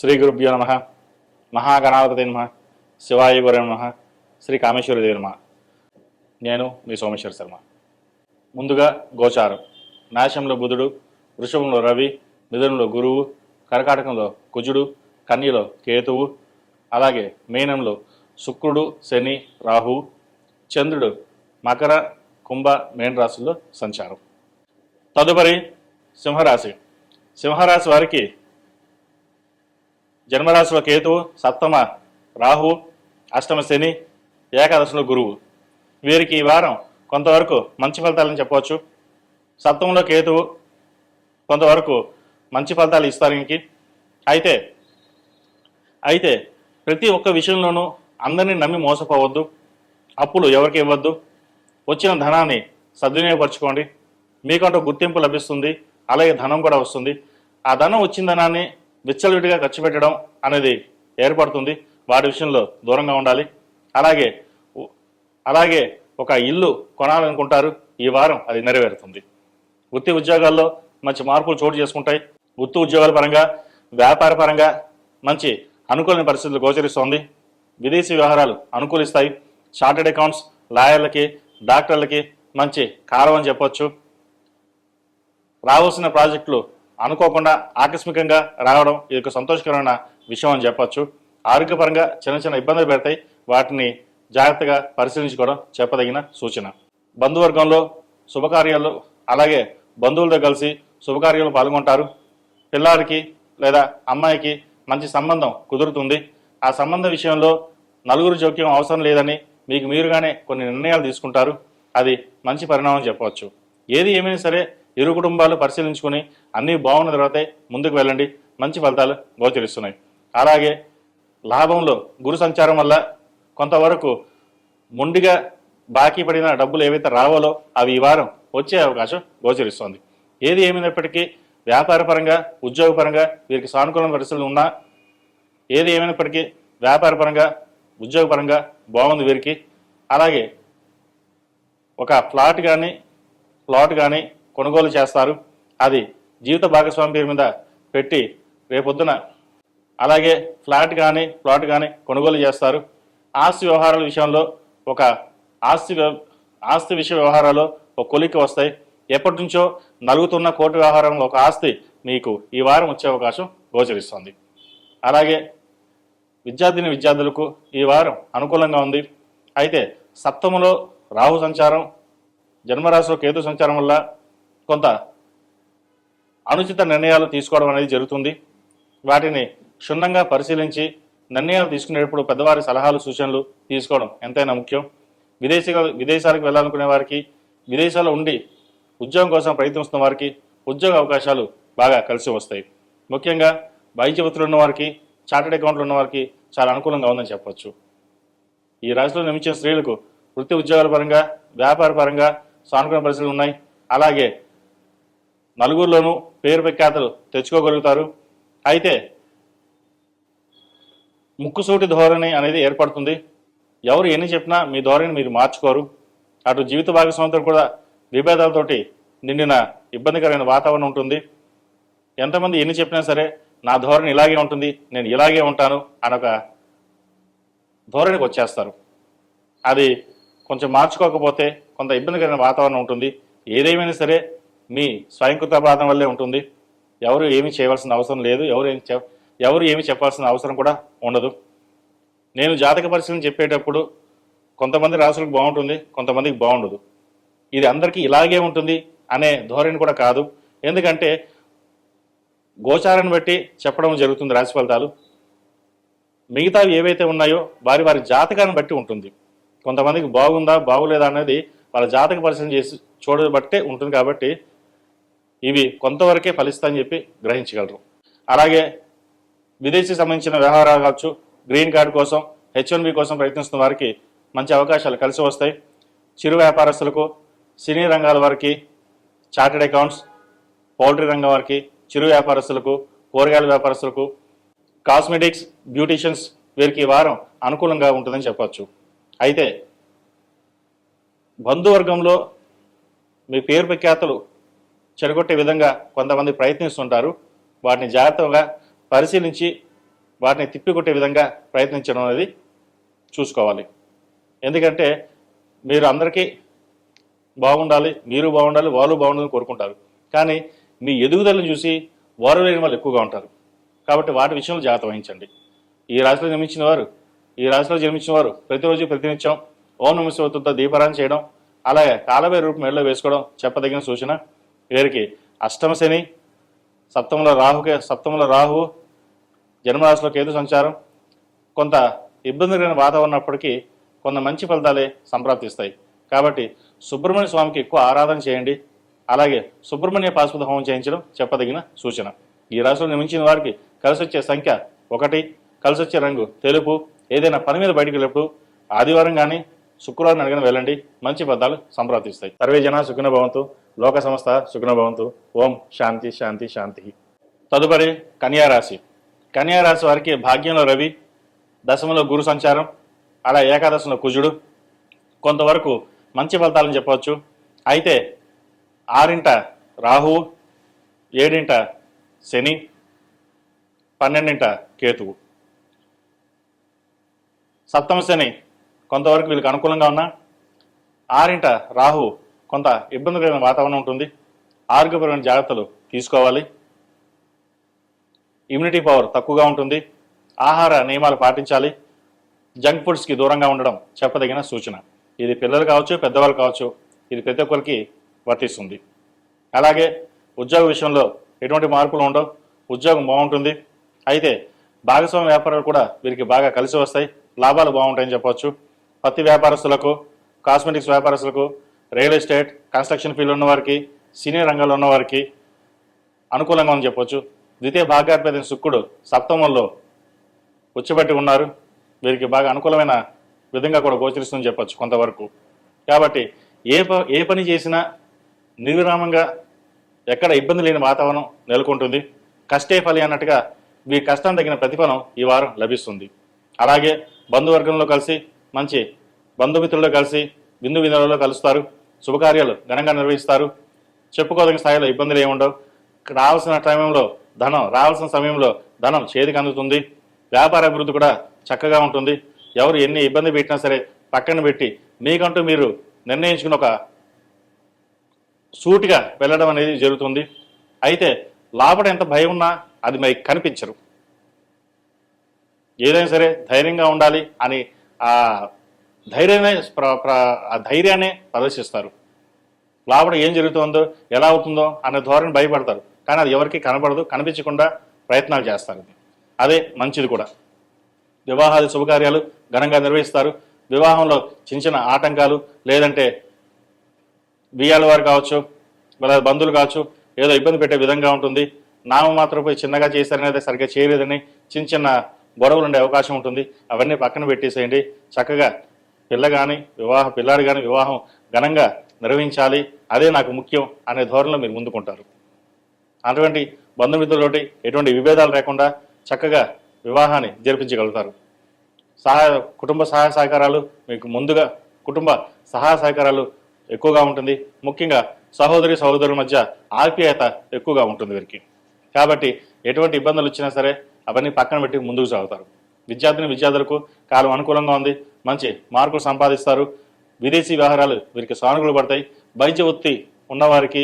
శ్రీ గురుభ్యో నమ. మహాగణాధిపతి నమ. శివాయ గురు నమ. శ్రీ కామేశ్వరదేవి నమ. నేను మీ సోమేశ్వర శర్మ. ముందుగా గోచారం. నాశంలో బుధుడు వృషభంలో రవి మిథునంలో గురువు కర్కాటకంలో కుజుడు కన్యలో కేతువు అలాగే మీనంలో శుక్రుడు శని రాహువు చంద్రుడు మకర కుంభ మేన రాశుల్లో సంచారం. తదుపరి సింహరాశి. సింహరాశి వారికి జన్మరాశిలో కేతువు సప్తమ రాహు అష్టమ శని ఏకాదశిలో గురువు. వీరికి ఈ వారం కొంతవరకు మంచి ఫలితాలని చెప్పవచ్చు. సప్తమంలో కేతువు కొంతవరకు మంచి ఫలితాలు ఇస్తారు ఇంకి అయితే అయితే ప్రతి ఒక్క విషయంలోనూ అందరినీ నమ్మి మోసపోవద్దు. అప్పులు ఎవరికి ఇవ్వద్దు. వచ్చిన ధనాన్ని సద్వినియోగపరచుకోండి. మీకంటూ గుర్తింపు లభిస్తుంది. అలాగే ధనం కూడా వస్తుంది. ఆ ధనం వచ్చిన ధనాన్ని విచ్చలవిడిగా ఖర్చు పెట్టడం అనేది ఏర్పడుతుంది. వాటి విషయంలో దూరంగా ఉండాలి. అలాగే అలాగే ఒక ఇల్లు కొనాలనుకుంటారు. ఈ వారం అది నెరవేరుతుంది. వృత్తి ఉద్యోగాల్లో మంచి మార్పులు చోటు చేసుకుంటాయి. వృత్తి ఉద్యోగాల పరంగా వ్యాపార పరంగా మంచి అనుకూలమైన పరిస్థితులు గోచరిస్తోంది. విదేశీ వ్యవహారాలు అనుకూలిస్తాయి. చార్టెడ్ అకౌంట్స్ లాయర్లకి డాక్టర్లకి మంచి కాలం అని చెప్పొచ్చు. రావాల్సిన ప్రాజెక్టులు అనుకోకుండా ఆకస్మికంగా రావడం ఇది ఒక సంతోషకరమైన విషయం అని చెప్పచ్చు. ఆరోగ్యపరంగా చిన్న చిన్న ఇబ్బందులు పెడతాయి. వాటిని జాగ్రత్తగా పరిశీలించుకోవడం చెప్పదగిన సూచన. బంధువర్గంలో శుభకార్యాలు అలాగే బంధువులతో కలిసి శుభకార్యాలు పాల్గొంటారు. పిల్లాడికి లేదా అమ్మాయికి మంచి సంబంధం కుదురుతుంది. ఆ సంబంధ విషయంలో నలుగురు జోక్యం అవసరం లేదని మీకు మీరుగానే కొన్ని నిర్ణయాలు తీసుకుంటారు. అది మంచి పరిణామం చెప్పవచ్చు ఏది ఏమైనా సరే ఇరు కుటుంబాలు పరిశీలించుకుని అన్నీ బాగున్న తర్వాతే ముందుకు వెళ్ళండి. మంచి ఫలితాలు గోచరిస్తున్నాయి. అలాగే లాభంలో గురు సంచారం వల్ల కొంతవరకు మొండిగా బాకీ పడిన డబ్బులు ఏవైతే రావాలో అవి ఈ వారం వచ్చే అవకాశం గోచరిస్తోంది. ఏది ఏమైనప్పటికీ వ్యాపారపరంగా ఉద్యోగపరంగా వీరికి సానుకూల పరిస్థితులు ఉన్నా ఏది ఏమైనప్పటికీ వ్యాపారపరంగా ఉద్యోగపరంగా బాగుంది వీరికి. అలాగే ఒక ఫ్లాట్ కానీ ప్లాట్ కానీ కొనుగోలు చేస్తారు. అది జీవిత భాగస్వామి పేరు మీద పెట్టి రేపొద్దున అలాగే ఫ్లాట్ కానీ ప్లాట్ కానీ కొనుగోలు చేస్తారు. ఆస్తి వ్యవహారాల విషయంలో ఒక ఆస్తి వ్య- ఆస్తి విషయ వ్యవహారాలు ఒక కొలిక్కి వస్తాయి. ఎప్పటి నుంచో నలుగుతున్న కోర్టు వ్యవహారంలో ఒక ఆస్తి మీకు ఈ వారం వచ్చే అవకాశం గోచరిస్తుంది. అలాగే విద్యార్థిని విద్యార్థులకు ఈ వారం అనుకూలంగా ఉంది. అయితే సప్తములో రాహు సంచారం జన్మరాశిలో కేతు సంచారం వల్ల కొంత అనుచిత నిర్ణయాలు తీసుకోవడం అనేది జరుగుతుంది. వాటిని క్షుణ్ణంగా పరిశీలించి నిర్ణయాలు తీసుకునేటప్పుడు పెద్దవారి సలహాలు సూచనలు తీసుకోవడం ఎంతైనా ముఖ్యం. విదేశీ విదేశాలకు వెళ్ళాలనుకునే వారికి విదేశాల్లో ఉండి ఉద్యోగం కోసం ప్రయత్నిస్తున్న వారికి ఉద్యోగ అవకాశాలు బాగా కలిసి వస్తాయి. ముఖ్యంగా వైద్య వృత్తులు ఉన్న వారికి చార్టెడ్ అకౌంట్లు ఉన్న వారికి చాలా అనుకూలంగా ఉందని చెప్పవచ్చు ఈ రాశిలో నిర్మించిన స్త్రీలకు వృత్తి ఉద్యోగాల పరంగా వ్యాపార పరంగా సానుకూల పరిస్థితులు ఉన్నాయి. అలాగే నలుగురిలోనూ పేరు ప్రఖ్యాతలు తెచ్చుకోగలుగుతారు. అయితే ముక్కుసూటి ధోరణి అనేది ఏర్పడుతుంది. ఎవరు ఎన్ని చెప్పినా మీ ధోరణి మీరు మార్చుకోరు. అటు జీవిత భాగస్వామితో కూడా విభేదాలతోటి నిండిన ఇబ్బందికరమైన వాతావరణం ఉంటుంది. ఎంతమంది ఎన్ని చెప్పినా సరే నా ధోరణి ఇలాగే ఉంటుంది నేను ఇలాగే ఉంటాను అనొక ధోరణికి వచ్చేస్తారు. అది కొంచెం మార్చుకోకపోతే కొంత ఇబ్బందికరమైన వాతావరణం ఉంటుంది. ఏదేమైనా సరే మీ స్వయంకృత అపరాధం వల్లే ఉంటుంది. ఎవరు ఏమీ చేయవలసిన అవసరం లేదు. ఎవరు ఏమి ఎవరు ఏమి చెప్పాల్సిన అవసరం కూడా ఉండదు. నేను జాతక పరిశీలన చెప్పేటప్పుడు కొంతమంది రాసులకు బాగుంటుంది కొంతమందికి బాగుండదు. ఇది అందరికీ ఇలాగే ఉంటుంది అనే ధోరణి కూడా కాదు. ఎందుకంటే గోచారాన్ని బట్టి చెప్పడం జరుగుతుంది రాశి ఫలితాలు. మిగతావి ఏవైతే ఉన్నాయో వారి వారి జాతకాన్ని బట్టి ఉంటుంది. కొంతమందికి బాగుందా బాగులేదా అనేది వాళ్ళ జాతక పరిశీలన చేసి చూడబట్టే ఉంటుంది కాబట్టి ఇవి కొంతవరకే ఫలిస్తాయని చెప్పి గ్రహించగలరు. అలాగే విదేశీ సంబంధించిన వ్యవహారాలు కావచ్చు గ్రీన్ కార్డు కోసం హెచ్ వన్ బి కోసం ప్రయత్నిస్తున్న వారికి మంచి అవకాశాలు కలిసి వస్తాయి. చిరు వ్యాపారస్తులకు సినీ రంగాల వారికి చార్టెడ్ అకౌంట్స్ పౌల్ట్రీ రంగం వారికి చిరు వ్యాపారస్తులకు కూరగాయల వ్యాపారస్తులకు కాస్మెటిక్స్ బ్యూటీషియన్స్ వీరికి వారం అనుకూలంగా ఉంటుందని చెప్పవచ్చు అయితే బంధువర్గంలో మీ పేరు ప్రఖ్యాతలు చెడగొట్టే విధంగా కొంతమంది ప్రయత్నిస్తుంటారు. వాటిని జాగ్రత్తగా పరిశీలించి వాటిని తిప్పికొట్టే విధంగా ప్రయత్నించడం అనేది చూసుకోవాలి. ఎందుకంటే మీరు అందరికీ బాగుండాలి మీరు బాగుండాలి వాళ్ళు బాగుండాలని కోరుకుంటారు. కానీ మీ ఎదుగుదలను చూసి వారు లేని వాళ్ళు ఎక్కువగా ఉంటారు. కాబట్టి వాటి విషయంలో జాగ్రత్త వహించండి. ఈ రాశిలో జన్మించిన వారు ఈ రాశిలో జన్మించిన వారు ప్రతిరోజు ప్రతినిత్యం ఓం నమస్వతంతో దీపారాయణ చేయడం అలాగే కాలవే రూపం మెడలో వేసుకోవడం చెప్పదగిన సూచన. వీరికి అష్టమ శని సప్తముల రాహుకే సప్తముల రాహువు జన్మరాశిలో కేతు సంచారం. కొంత ఇబ్బందికరమైన వాతావరణం ఉన్నప్పటికీ కొంత మంచి ఫలితాలే సంప్రాప్తిస్తాయి. కాబట్టి సుబ్రహ్మణ్య స్వామికి ఎక్కువ ఆరాధన చేయండి. అలాగే సుబ్రహ్మణ్య పాశుపత హోమం చేయించడం చెప్పదగిన సూచన. ఈ రాశిలో నిర్మించిన వారికి కలిసి వచ్చే సంఖ్య ఒకటి కలిసి వచ్చే రంగు తెలుపు. ఏదైనా పని మీద బయటికి వెళ్ళినప్పుడు ఆదివారం కానీ శుక్రవారం అడిగిన వెళ్ళండి. మంచి ఫలితాలు సంప్రాప్తిస్తాయి. సర్వే జన సుఖిన భవంతు. లోక సంస్థ సుఖనభవంతు ఓం శాంతి శాంతి శాంతి. తదుపరి కన్యారాశి రాశి. రాశి వారికి భాగ్యంలో రవి దశమలో గురు సంచారం అలా ఏకాదశంలో కుజుడు. కొంతవరకు మంచి ఫలితాలని చెప్పవచ్చు. అయితే ఆరింట రాహువు ఏడింట శని పన్నెండింట కేతువు. సప్తమ శని కొంతవరకు వీళ్ళకి అనుకూలంగా ఉన్నా ఆరింట రాహు కొంత ఇబ్బందికరమైన వాతావరణం ఉంటుంది. ఆరోగ్యపరమైన జాగ్రత్తలు తీసుకోవాలి. ఇమ్యూనిటీ పవర్ తక్కువగా ఉంటుంది. ఆహార నియమాలు పాటించాలి. జంక్ ఫుడ్స్కి దూరంగా ఉండడం చెప్పదగిన సూచన. ఇది పిల్లలు కావచ్చు పెద్దవాళ్ళు కావచ్చు ఇది ప్రతి ఒక్కరికి వర్తిస్తుంది. అలాగే ఉద్యోగ విషయంలో ఎటువంటి మార్పులు ఉండవు. ఉద్యోగం బాగుంటుంది. అయితే భాగస్వామ్య వ్యాపారాలు కూడా వీరికి బాగా కలిసి వస్తాయి. లాభాలు బాగుంటాయని చెప్పవచ్చు. పత్తి వ్యాపారస్తులకు కాస్మెటిక్స్ వ్యాపారస్తులకు రియల్ ఎస్టేట్ కన్స్ట్రక్షన్ ఫీల్డ్ ఉన్న వారికి సినీ రంగంలో ఉన్నవారికి అనుకూలంగా అని చెప్పొచ్చు. ద్వితీయ భాగాధిపతి శుక్రుడు సప్తమంలో ఉచ్చబెట్టి ఉన్నారు. వీరికి బాగా అనుకూలమైన విధంగా కూడా గోచరిస్తుందని చెప్పొచ్చు కొంతవరకు. కాబట్టి ఏ ప ఏ పని చేసినా నిర్విరామంగా ఎక్కడ ఇబ్బంది లేని వాతావరణం నెలకొంటుంది. కష్టే ఫలి అన్నట్టుగా మీ కష్టం తగిన ప్రతిఫలం ఈ వారం లభిస్తుంది. అలాగే బంధువర్గంలో కలిసి మంచి బంధుమిత్రుల్లో కలిసి విందు విందులలో కలుస్తారు. శుభకార్యాలు ఘనంగా నిర్వహిస్తారు. చెప్పుకోదగిన స్థాయిలో ఇబ్బందులు ఏముండవు. రావాల్సిన టైంలో ధనం రావాల్సిన సమయంలో ధనం చేతికి అందుతుంది. వ్యాపార అభివృద్ధి కూడా చక్కగా ఉంటుంది. ఎవరు ఎన్ని ఇబ్బంది పెట్టినా సరే పక్కన పెట్టి మీకంటూ మీరు నిర్ణయించుకున్న ఒక సూటిగా వెళ్ళడం అనేది జరుగుతుంది. అయితే లోపల ఎంత భయం ఉన్నా అది మరి కనిపించరు. ఏదైనా సరే ధైర్యంగా ఉండాలి అని ధైర్యమే ధైర్యాన్ని ఆ ధైర్యాన్ని ప్రదర్శిస్తారు. లోపల ఏం జరుగుతుందో ఎలా అవుతుందో అనే ధోరణి భయపడతారు. కానీ అది ఎవరికి కనపడదు కనిపించకుండా ప్రయత్నాలు చేస్తారు. అదే మంచిది కూడా. వివాహాది శుభకార్యాలు ఘనంగా నిర్వహిస్తారు. వివాహంలో చిన్న చిన్న ఆటంకాలు లేదంటే బియ్యాల వారు కావచ్చు లేదా బంధువులు కావచ్చు ఏదో ఇబ్బంది పెట్టే విధంగా ఉంటుంది. నామమాత్రం పోయి చిన్నగా చేశారనేది సరిగ్గా చేయలేదని చిన్న చిన్న గొడవలు ఉండే అవకాశం ఉంటుంది. అవన్నీ పక్కన పెట్టేసేయండి. చక్కగా పిల్ల కానీ వివాహ పిల్లాడు కానీ వివాహం ఘనంగా నిర్వహించాలి. అదే నాకు ముఖ్యం అనే ధోరణిలో మీరు ముందుకుంటారు. అటువంటి బంధుమిత్రులతోటి ఎటువంటి విభేదాలు లేకుండా చక్కగా వివాహాన్ని జరిపించగలుగుతారు. సహాయ కుటుంబ సహాయ సహకారాలు మీకు ముందుగా కుటుంబ సహాయ సహకారాలు ఎక్కువగా ఉంటుంది. ముఖ్యంగా సహోదరి సహోదరుల మధ్య ఆప్యాయత ఎక్కువగా ఉంటుంది వీరికి. కాబట్టి ఎటువంటి ఇబ్బందులు వచ్చినా సరే అవన్నీ పక్కన పెట్టి ముందుకు సాగుతారు. విద్యార్థిని విద్యార్థులకు కాలం అనుకూలంగా ఉంది. మంచి మార్కులు సంపాదిస్తారు. విదేశీ వ్యవహారాలు వీరికి సానుకూలు పడతాయి. వైద్య వృత్తి ఉన్నవారికి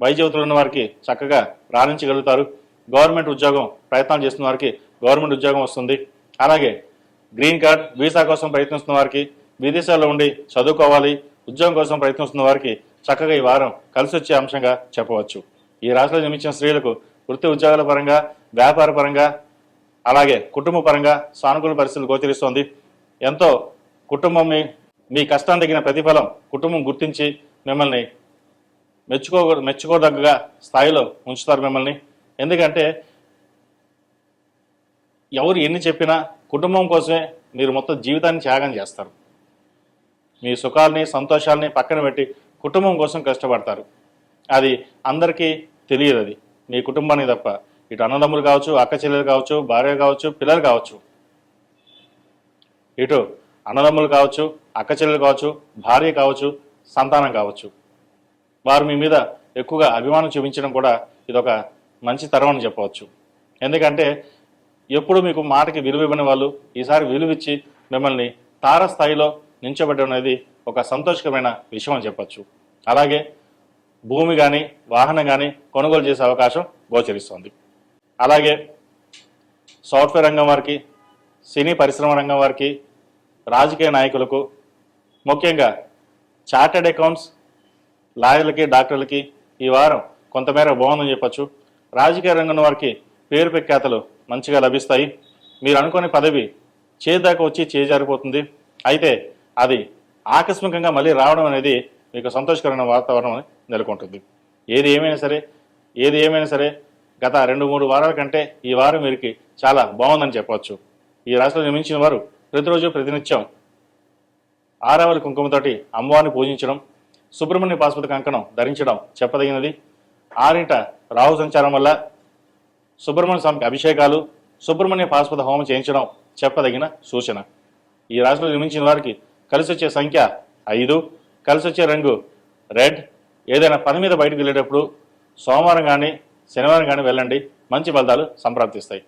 వైద్య వృత్తులు ఉన్నవారికి చక్కగా రాణించగలుగుతారు. గవర్నమెంట్ ఉద్యోగం ప్రయత్నాలు చేస్తున్న వారికి గవర్నమెంట్ ఉద్యోగం వస్తుంది. అలాగే గ్రీన్ కార్డ్ వీసా కోసం ప్రయత్నిస్తున్న వారికి విదేశాల్లో ఉండి చదువుకోవాలి ఉద్యోగం కోసం ప్రయత్నిస్తున్న వారికి చక్కగా ఈ వారం కలిసి వచ్చే అంశంగా చెప్పవచ్చు. ఈ రాశిలో జన్మించిన స్త్రీలకు వృత్తి ఉద్యోగాల పరంగా వ్యాపార పరంగా అలాగే కుటుంబ పరంగా సానుకూల పరిస్థితులు గోచరిస్తోంది. ఎంతో కుటుంబం మీ కష్టం తగిన ప్రతిఫలం కుటుంబం గుర్తించి మిమ్మల్ని మెచ్చుకో మెచ్చుకోదగ్గ స్థాయిలో ఉంచుతారు మిమ్మల్ని. ఎందుకంటే ఎవరు ఎన్ని చెప్పినా కుటుంబం కోసమే మీరు మొత్తం జీవితాన్ని త్యాగం చేస్తారు. మీ సుఖాలని సంతోషాలని పక్కన పెట్టి కుటుంబం కోసం కష్టపడతారు. అది అందరికీ తెలియదు అది. మీ కుటుంబానికి తప్ప. ఇటు అన్నదమ్ములు కావచ్చు అక్క చెల్లెలు కావచ్చు భార్య కావచ్చు పిల్లలు కావచ్చు. ఇటు అన్నదమ్ములు కావచ్చు అక్క చెల్లెలు కావచ్చు భార్య కావచ్చు సంతానం కావచ్చు. వారు మీ మీద ఎక్కువగా అభిమానం చూపించడం కూడా ఇదొక మంచి తరం అని చెప్పవచ్చు. ఎందుకంటే ఎప్పుడు మీకు మాటకి విలువ ఇవ్వని వాళ్ళు ఈసారి విలువిచ్చి మిమ్మల్ని తారస్థాయిలో నించబడడం అనేది ఒక సంతోషకరమైన విషయం అని చెప్పచ్చు. అలాగే భూమి కానీ వాహనం కానీ కొనుగోలు చేసే అవకాశం గోచరిస్తుంది. అలాగే సాఫ్ట్వేర్ రంగం వారికి సినీ పరిశ్రమ రంగం వారికి రాజకీయ నాయకులకు ముఖ్యంగా చార్టెడ్ అకౌంట్స్ లాయర్లకి డాక్టర్లకి ఈ వారం కొంతమేర బాగుందని చెప్పచ్చు. రాజకీయ రంగం వారికి పేరు ప్రఖ్యాతలు మంచిగా లభిస్తాయి. మీరు అనుకునే పదవి చేదాకా వచ్చి చేజారిపోతుంది అయితే అది ఆకస్మికంగా మళ్ళీ రావడం అనేది మీకు సంతోషకరమైన వాతావరణం నెలకొంటుంది. ఏది ఏమైనా సరే ఏది ఏమైనా సరే గత రెండు మూడు వారాల కంటే ఈ వారం వీరికి చాలా బాగుందని చెప్పవచ్చు ఈ రాశిలో నిర్మించిన వారు ప్రతిరోజు ప్రతినిత్యం ఆరావలి కుంకుమతోటి అమ్మవారిని పూజించడం సుబ్రహ్మణ్య పాశుపతి కంకణం ధరించడం చెప్పదగినది. ఆరింట రాహు సంచారం వల్ల సుబ్రహ్మణ్య స్వామికి అభిషేకాలు సుబ్రహ్మణ్య పాశుపత హోమం చేయించడం చెప్పదగిన సూచన. ఈ రాశిలో నిర్మించిన వారికి కలిసి వచ్చే సంఖ్య ఐదు కలిసి వచ్చే రంగు రెడ్. ఏదైనా పని మీద బయటకు వెళ్ళేటప్పుడు సోమవారం కానీ శనివారం కానీ వెళ్ళండి. మంచి ఫలితాలు సంప్రాప్తిస్తాయి.